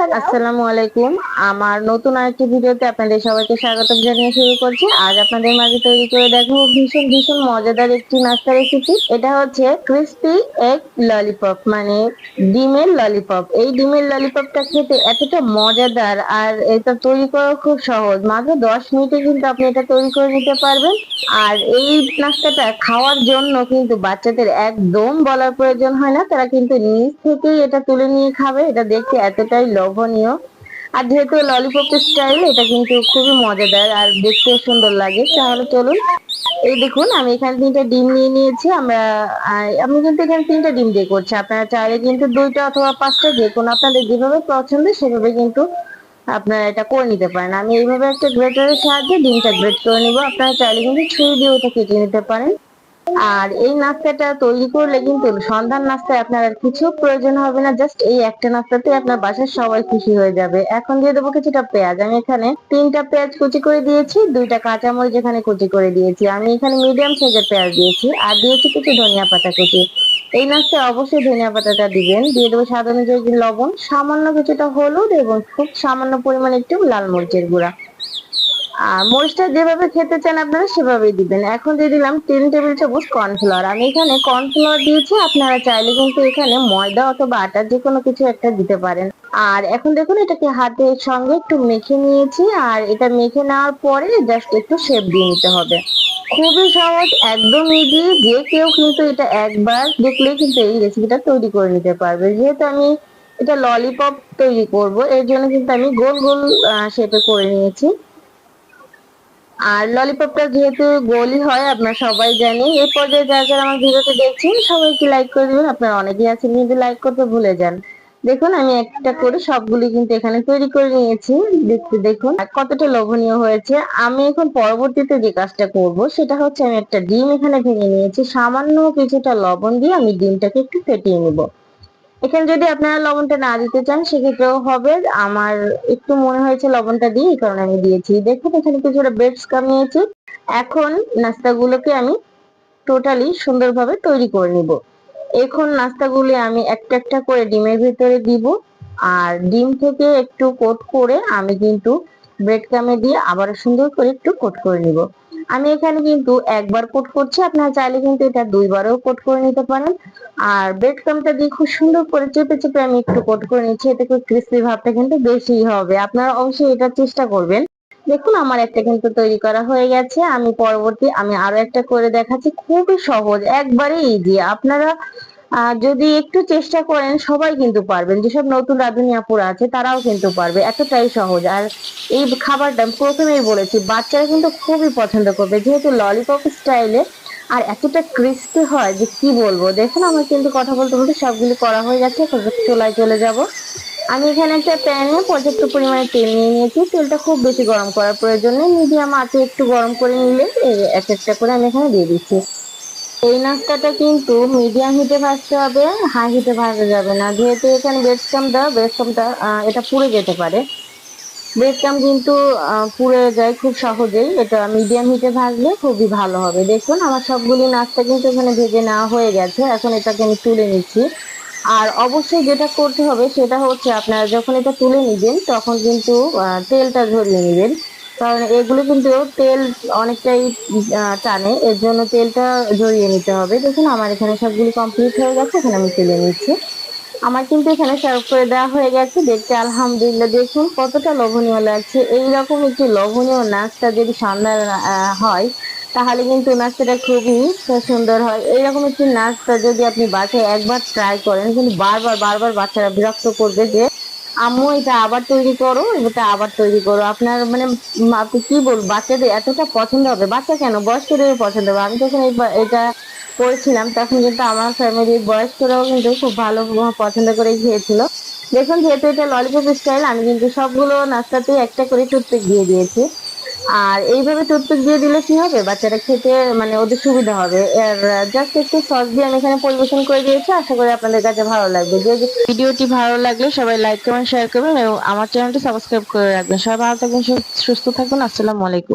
আসসালামু আলাইকুম। আমার নতুন আরেকটি ভিডিওতে আপনাদের সবাইকে স্বাগত জানিয়ে শুরু করছি। আজ আপনাদের মাঝে তৈরি করে দেখাবো ভীষণ ভীষণ মজাদার একটি নাস্তা রেসিপি এটা হচ্ছে ক্রিস্পি এগ ললিপপ মানে ডিমের ললিপপ এই ডিমের ললিপপটা খেতে এতটা মজাদার আর এটা তৈরি করা খুব সহজ। মাত্র দশ মিনিটে কিন্তু আপনি এটা তৈরি করে নিতে পারবেন। আর এই নাস্তাটা খাওয়ার জন্য কিন্তু বাচ্চাদের একদম বলার প্রয়োজন হয় না। তারা কিন্তু নিজ থেকেই এটা তুলে নিয়ে খাবে। এটা দেখতে এতটাই লোভনীয়। আর যেহেতু ললিপপ স্টাইল এটা কিন্তু খুবই মজাদার আর দেখতে সুন্দর লাগে। তাহলে চলুন, এই দেখুন, আমি এখানে তিনটা ডিম নিয়ে নিয়েছি। আমরা আমি কিন্তু এখানে তিনটা ডিম দিয়ে করছি। আপনারা চাইলে কিন্তু দুইটা অথবা পাঁচটা যে কোনো আপনাদের যেভাবে পছন্দ, সেভাবে কিন্তু আপনারা এটা করে নিতে পারেন। আমি এইভাবে একটা গ্রেটারের সাহায্যে ডিমটা গ্রেট করে নিব। আপনারা চাইলে কিন্তু ছুরি দিয়ে ওটা কেটে নিতে পারেন। আর এই নাস্তাটা তৈরি করলে কিন্তু সন্ধ্যার নাস্তায় আপনার আর কিছু প্রয়োজন হবে না জাস্ট এই একটা নাস্তাতে আপনার বাসার সবাই খুশি হয়ে যাবে। এখন দিয়ে দেবো কিছুটা পেঁয়াজ। আমি এখানে তিনটা পেঁয়াজ কুচি করে দিয়েছি, দুইটা কাঁচামরিচ এখানে কুচি করে দিয়েছি। আমি এখানে মিডিয়াম সাইজের পেঁয়াজ দিয়েছি আর দিয়েছি কিছু ধনিয়া পাতা কুচি। এই নাস্তায় অবশ্যই ধনিয়া পাতাটা দিবেন। দিয়ে দেবো স্বাদ অনুযায়ী লবণ, সামান্য কিছুটা হলুদ এবং খুব সামান্য পরিমাণে একটু লাল মরিচের গুঁড়া। আর মরিচটা যেভাবে খেতে চান আপনারা সেভাবেই দিবেন। এখন দিয়ে দিলাম তিন টেবিল চামচ কর্নফ্লাওয়ার। আমি এখানে কর্নফ্লাওয়ার দিয়েছি, আপনারা চাইলে কিন্তু এখানে ময়দা অথবা আটা যে কোনো কিছু একটা দিতে পারেন। আর এখন দেখুন, এটাকে হাতের সঙ্গে একটু মেখে নিয়েছি, আর এটা মেখে নেওয়ার পরে জাস্ট একটু শেপ দিয়ে নিতে হবে। খুবই সহজ, একদম ইজি যে কেউ কিন্তু এটা একবার দেখলেই কিন্তু এই রেসিপিটা তৈরি করে নিতে পারবে। যেহেতু আমি এটা ললিপপ তৈরি করব, এর জন্য কিন্তু আমি গোল গোল শেপে করে নিয়েছি। আর ললিপপটা যেহেতু গোলই হয়, আপনারা সবাই জানি এই পর্যায়ে যারা যারা আমার ভিডিওতে দেখছেন সবাই একটু লাইক করে দিবেন। আপনারা অনেকেই আছেন, কিন্তু লাইক করতে ভুলে যান। দেখুন, আমি একটা করে সবগুলি কিন্তু এখানে তৈরি করে নিয়েছি। দেখতে দেখুন কতটা লোভনীয় হয়েছে। আমি এখন পরবর্তীতে যে কাজটা করব, সেটা হচ্ছে আমি একটা ডিম এখানে ভেঙে নিয়েছি। সামান্য কিছুটা লবণ দিয়ে আমি ডিমটাকে একটু ফেটিয়ে নেব। এখানে যদি আপনারা লবণটা না দিতে চান, সেক্ষেত্রেও হবে। আমার একটু মনে হয়েছে লবণটা দিয়ে এই কারণে আমি দিয়েছি। দেখুন, এখানে কিছুটা বেডস কামিয়েছি। এখন নাস্তাগুলোকে আমি টোটালি সুন্দরভাবে তৈরি করে নিব। এখন নাস্তাগুলি আমি একটা একটা করে ডিমের ভিতরে দিব। আর ডিম থেকে একটু কোট করে আমি কিন্তু ব্রেড কামে দিয়ে আবার সুন্দর করে একটু কোট করে নিব। আমি এখানে কিন্তু একবার কোট করছি, আপনারা চাইলে কিন্তু এটা দুইবারও কোট করে নিতে পারেন। আর বেড ক্রামটা দিয়ে খুব সুন্দর করে চেপে চেপে আমি একটু কোট করে নিচ্ছি, এতে করে ক্রিস্পি ভাবটা কিন্তু বেশি হবে। আপনারা অবশ্যই এটা চেষ্টা করবেন। দেখুন, আমার একটা কিন্তু তৈরি করা হয়ে গেছে। আমি পরবর্তী, আমি আরও একটা করে দেখাচ্ছি। খুবই সহজ একবারে ইজি আপনারা আহ, যদি একটু চেষ্টা করেন সবাই কিন্তু পারবেন। যেসব নতুন রাঁধুনি আপুরা আছে তারাও কিন্তু পারবে। এতটাই সহজ। আর এই খাবারটা প্রথমেই বলেছি বাচ্চারা কিন্তু খুবই পছন্দ করবে। যেহেতু ললিপপ স্টাইলে আর এতটা ক্রিস্পি হয় যে কি বলব? দেখুন আমার কিন্তু কথা বলতে বলতে সবগুলি করা হয়ে গেছে চোলায় চলে যাব। আমি এখানে একটা প্যানে পর্যাপ্ত পরিমাণে তেল নিয়ে নিয়েছি। তেলটা খুব বেশি গরম করার প্রয়োজন নেই। মিডিয়াম আঁচে একটু গরম করে নিলে এক একটা করে আমি এখানে দিয়ে দিচ্ছি। এই নাস্তাটা কিন্তু মিডিয়াম হিটে ভাজতে হবে হাই হিটে ভাজা যাবে না। যেহেতু এখানে দেওয়া বেডস্টামটা এটা পুড়ে যেতে পারে। ব্রেডক্রাম কিন্তু পুড়ে যায় খুব সহজেই। এটা মিডিয়াম হিটে ভাজলে খুবই ভালো হবে। দেখুন, আমার সবগুলি নাস্তা কিন্তু এখানে ভেজে নেওয়া হয়ে গেছে। এখন এটাকে আমি তুলে নিচ্ছি। আর অবশ্যই যেটা করতে হবে, সেটা হচ্ছে আপনারা যখন এটা তুলে নিবেন, তখন কিন্তু তেলটা ঝরিয়ে নেবেন। কারণ এগুলো কিন্তু তেল অনেকটাই টানে। এর জন্য তেলটা জড়িয়ে নিতে হবে। দেখুন আমার এখানে সবগুলি কমপ্লিট হয়ে গেছে এখন আমি তুলে নিচ্ছি। আমার কিন্তু এখানে সার্ভ করে দেওয়া হয়ে গেছে। দেখতে আলহামদুলিল্লাহ দেখুন কতটা লোভনীয় লাগছে। এইরকম একটি লোভনীয় নাচটা যদি আহ, হয় তাহলে কিন্তু নাচটা খুবই সুন্দর হয়। এইরকম একটি নাচটা যদি আপনি বাসায় একবার ট্রাই করেন কিন্তু বারবার বারবার বাচ্চারা বিরক্ত করবে যে আম্মু, এটা আবার তৈরি করো, এটা আবার তৈরি করো। আপনার মানে আপনি কি বলব বাচ্চাদের এতটা পছন্দ হবে? বাচ্চা কেন? বয়স্কদেরও পছন্দ হবে। আমি যখন এটা করেছিলাম, তখন কিন্তু আমার ফ্যামিলির বয়স্করাও কিন্তু খুব ভালো পছন্দ করে খেয়েছিল। দেখুন, যেহেতু এটা ললিপপ স্টাইল আমি কিন্তু সবগুলো নাস্তাতেই একটা করে টুথপিক দিয়ে দিয়েছি। আর এইভাবে টুথপিক দিয়ে দিলে কি হবে? বাচ্চারা খেতে মানে ওদের সুবিধা হবে। আর জাস্ট একটু সস দিয়ে আমি এখানে পরিবেশন করে দিয়েছি। আশা করি আপনাদের কাছে ভালো লাগবে। যে ভিডিওটি ভালো লাগলে সবাই লাইক কমেন্ট শেয়ার করবেন এবং আমার চ্যানেলটি সাবস্ক্রাইব করে রাখবেন। সবাই ভালো থাকবেন, সুস্থ থাকবেন। আসসালামু আলাইকুম।